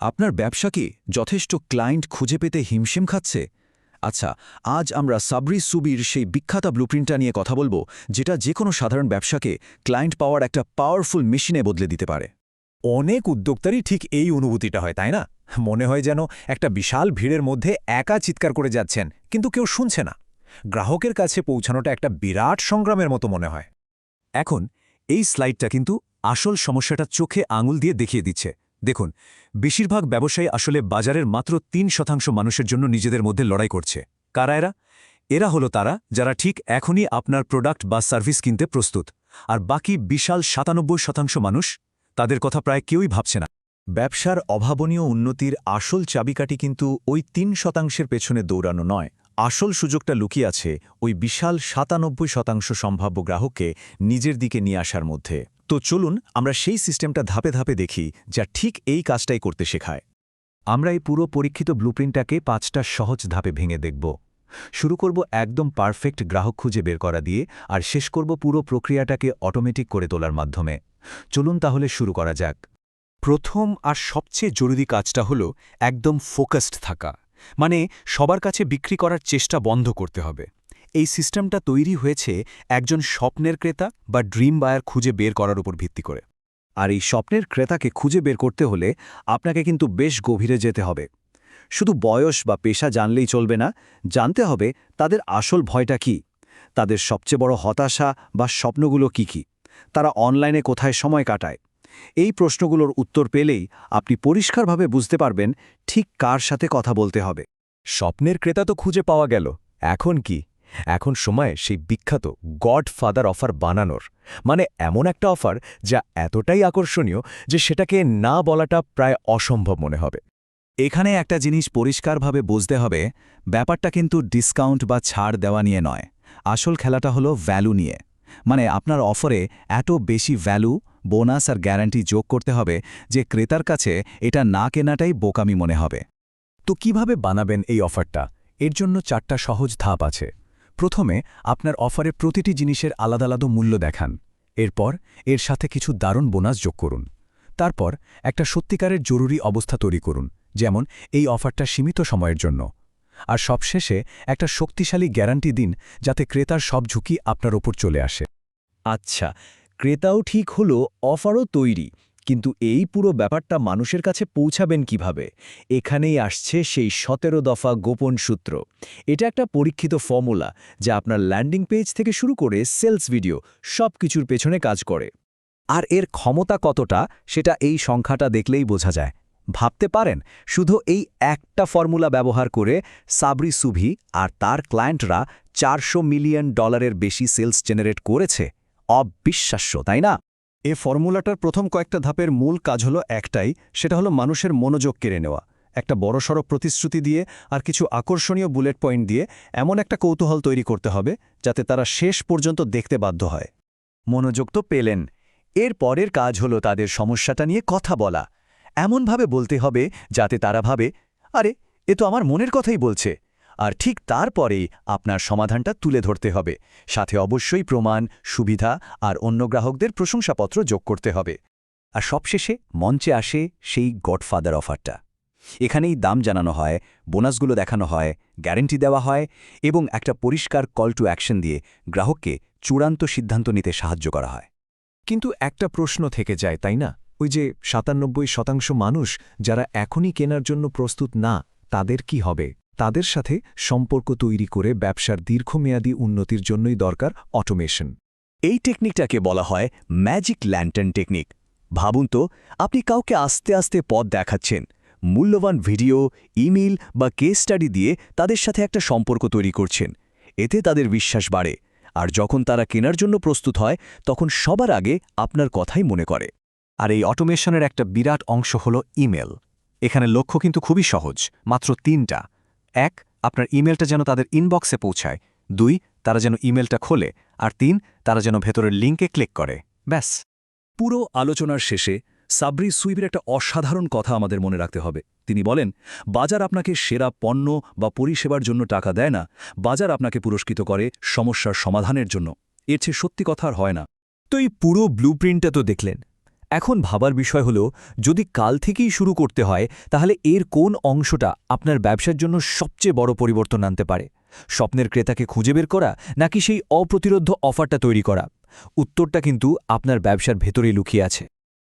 আপনার ব্যবসা কি যথেষ্ট ক্লায়েন্ট খুঁজে পেতে হিমশিম খাচ্ছে? আচ্ছা আজ আমরা সাবরি সুবির সেই বিখ্যাত ব্লুপ্রিন্টটা নিয়ে কথা বলব, যেটা যে কোনো সাধারণ ব্যবসাকে ক্লায়েন্ট পাওয়ার একটা পাওয়ারফুল মেশিনে বদলে দিতে পারে। অনেক উদ্যোক্তারই ঠিক এই অনুভূতিটা হয়, তাই না? মনে হয় যেন একটা বিশাল ভিড়ের মধ্যে একা চিৎকার করে যাচ্ছেন, কিন্তু কেউ শুনছে না। গ্রাহকের কাছে পৌঁছানোটা একটা বিরাট সংগ্রামের মতো মনে হয়। এখন, এই স্লাইডটা কিন্তু আসল সমস্যাটা চোখে আঙুল দিয়ে দেখিয়ে দিচ্ছে। দেখুন, বেশিরভাগ ব্যবসায়ী আসলে বাজারের মাত্র তিন শতাংশ মানুষের জন্য নিজেদের মধ্যে লড়াই করছে। কারা এরা? এরা হলো তারা যারা ঠিক এখনই আপনার প্রোডাক্ট বা সার্ভিস কিনতে প্রস্তুত। আর বাকি বিশাল সাতানব্বই শতাংশ মানুষ তাদের কথা প্রায় কেউই ভাবছে না। ব্যবসার অভাবনীয় উন্নতির আসল চাবিকাঠি কিন্তু ওই তিন শতাংশের পেছনে দৌড়ানো নয়। আসল সুযোগটা লুকিয়ে আছে ওই বিশাল সাতানব্বই শতাংশ সম্ভাব্য গ্রাহককে নিজের দিকে নিয়ে আসার মধ্যে। তো চলুন আমরা সেই সিস্টেমটা ধাপে ধাপে দেখি, যা ঠিক এই কাজটাই করতে শেখায়। আমরা এই পুরো পরীক্ষিত ব্লুপ্রিন্টটাকে পাঁচটা সহজ ধাপে ভেঙে দেখব। শুরু করব একদম পারফেক্ট গ্রাহক খুঁজে বের করা দিয়ে, আর শেষ করব পুরো প্রক্রিয়াটাকে অটোমেটিক করে তোলার মাধ্যমে। চলুন তাহলে শুরু করা যাক। প্রথম আর সবচেয়ে জরুরি কাজটা হলো একদম ফোকাসড থাকা। মানে সবার কাছে বিক্রি করার চেষ্টা বন্ধ করতে হবে। এই সিস্টেমটা তৈরি হয়েছে একজন স্বপ্নের ক্রেতা বা ড্রিম বায়ার খুঁজে বের করার উপর ভিত্তি করে। আর এই স্বপ্নের ক্রেতাকে খুঁজে বের করতে হলে আপনাকে কিন্তু বেশ গভীরে যেতে হবে। শুধু বয়স বা পেশা জানলেই চলবে না, জানতে হবে তাদের আসল ভয়টা কি, তাদের সবচেয়ে বড় হতাশা বা স্বপ্নগুলো কি কি, তারা অনলাইনে কোথায় সময় কাটায়। এই প্রশ্নগুলোর উত্তর পেলেই আপনি পরিষ্কারভাবে বুঝতে পারবেন ঠিক কার সাথে কথা বলতে হবে। স্বপ্নের ক্রেতা তো খুঁজে পাওয়া গেল, এখন কি? এখন সময় সেই বিখ্যাত গড ফাদার অফার বানানোর মানে এমন একটা অফার যা এতটাই আকর্ষণীয় যে সেটাকে না বলাটা প্রায় অসম্ভব মনে হবে। এখানে একটা জিনিস পরিষ্কারভাবে বুঝতে হবে, ব্যাপারটা কিন্তু ডিসকাউন্ট বা ছাড় দেওয়া নিয়ে নয়। আসল খেলাটা হলো ভ্যালু নিয়ে। মানে আপনার অফারে এত বেশি ভ্যালু বোনাস আর গ্যারান্টি যোগ করতে হবে যে ক্রেতার কাছে এটা না কেনাটাই বোকামি মনে হবে। তো কীভাবে বানাবেন এই অফারটা? এর জন্য চারটা সহজ ধাপ আছে। প্রথমে আপনার অফারে প্রতিটি জিনিসের আলাদা আলাদা মূল্য দেখান। এরপর এর সাথে কিছু দারুণ বোনাস যোগ করুন। তারপর একটা সত্যিকারের জরুরি অবস্থা তৈরি করুন, যেমন এই অফারটা সীমিত সময়ের জন্য। আর সবশেষে একটা শক্তিশালী গ্যারান্টি দিন, যাতে ক্রেতার সব ঝুঁকি আপনার ওপর চলে আসে। আচ্ছা ক্রেতাও ঠিক হলো, অফারও তৈরি। কিন্তু এই পুরো ব্যাপারটা মানুষের কাছে পৌঁছাবেন কীভাবে? এখানেই আসছে সেই সতেরো দফা গোপন সূত্র। এটা একটা পরীক্ষিত ফর্মুলা যা আপনার ল্যান্ডিং পেজ থেকে শুরু করে সেলস ভিডিও সব কিছুর পেছনে কাজ করে। আর এর ক্ষমতা কতটা সেটা এই সংখ্যাটা দেখলেই বোঝা যায়। ভাবতে পারেন, শুধু এই একটা ফর্মুলা ব্যবহার করে সাবরি সুভি আর তার ক্লায়েন্টরা চারশো মিলিয়ন ডলারের বেশি সেলস জেনারেট করেছে? অবিশ্বাস্য, তাই না? এ ফর্মুলাটার প্রথম কয়েকটা ধাপের মূল কাজ হলো একটাই, সেটা হলো মানুষের মনোযোগ কেড়ে নেওয়া। একটা বড়সড় প্রতিশ্রুতি দিয়ে আর কিছু আকর্ষণীয় বুলেট পয়েন্ট দিয়ে এমন একটা কৌতূহল তৈরি করতে হবে যাতে তারা শেষ পর্যন্ত দেখতে বাধ্য হয়। মনোযোগ তো পেলেন। এর পরের কাজ হলো তাদের সমস্যাটা নিয়ে কথা বলা। এমনভাবে বলতে হবে যাতে তারা ভাবে, আরে, এ তো আমার মনের কথাই বলছে। আর ঠিক তারপরেই আপনার সমাধানটা তুলে ধরতে হবে। সাথে অবশ্যই প্রমাণ, সুবিধা আর অন্য গ্রাহকদের প্রশংসাপত্র যোগ করতে হবে। আর সবশেষে মঞ্চে আসে সেই গডফাদার অফারটা। এখানেই দাম জানানো হয়, বোনাসগুলো দেখানো হয়, গ্যারেন্টি দেওয়া হয় এবং একটা পরিষ্কার কল টু অ্যাকশন দিয়ে গ্রাহককে চূড়ান্ত সিদ্ধান্ত নিতে সাহায্য করা হয়। কিন্তু একটা প্রশ্ন থেকে যায়, তাই না? ওই যে সাতানব্বই শতাংশ মানুষ যারা এখনই কেনার জন্য প্রস্তুত না, তাদের কি হবে? তাদের সাথে সম্পর্ক তৈরি করে ব্যবসার দীর্ঘমেয়াদী উন্নতির জন্যই দরকার অটোমেশন এই টেকনিকটাকে বলা হয় ম্যাজিক ল্যান্টার্ন টেকনিক ভাবুন তো, আপনি কাউকে আস্তে আস্তে পথ দেখাচ্ছেন, মূল্যবান ভিডিও ইমেইল বা কেস স্টাডি দিয়ে তাদের সাথে একটা সম্পর্ক তৈরি করছেন। এতে তাদের বিশ্বাস বাড়ে, আর যখন তারা কেনার জন্য প্রস্তুত হয়, তখন সবার আগে আপনার কথাই মনে করে। আর এই অটোমেশনের একটা বিরাট অংশ হল ইমেল এখানে লক্ষ্য কিন্তু খুবই সহজ, মাত্র তিনটা। এক, আপনার ইমেলটা যেন তাদের ইনবক্সে পৌঁছায়। দুই, তারা যেন ইমেলটা খোলে। আর তিন, তারা যেন ভেতরের লিঙ্কে ক্লিক করে। ব্যাস। পুরো আলোচনার শেষে সাবরি সুইবের একটা অসাধারণ কথা আমাদের মনে রাখতে হবে। তিনি বলেন, বাজার আপনাকে সেরা পণ্য বা পরিষেবার জন্য টাকা দেয় না। বাজার আপনাকে পুরস্কৃত করে সমস্যার সমাধানের জন্য। এর চেয়ে সত্যি কথা আর হয় না। তো এই পুরো ব্লুপ্রিন্টটা তো দেখলেন। এখন ভাবার বিষয় হলো, যদি কাল থেকেই শুরু করতে হয়, তাহলে এর কোন অংশটা আপনার ব্যবসার জন্য সবচেয়ে বড় পরিবর্তন আনতে পারে? স্বপ্নের ক্রেতাকে খুঁজে বের করা নাকি সেই অপ্রতিরোধ অফারটা তৈরি করা? উত্তরটা কিন্তু আপনার ব্যবসার ভেতরেই লুকিয়ে আছে।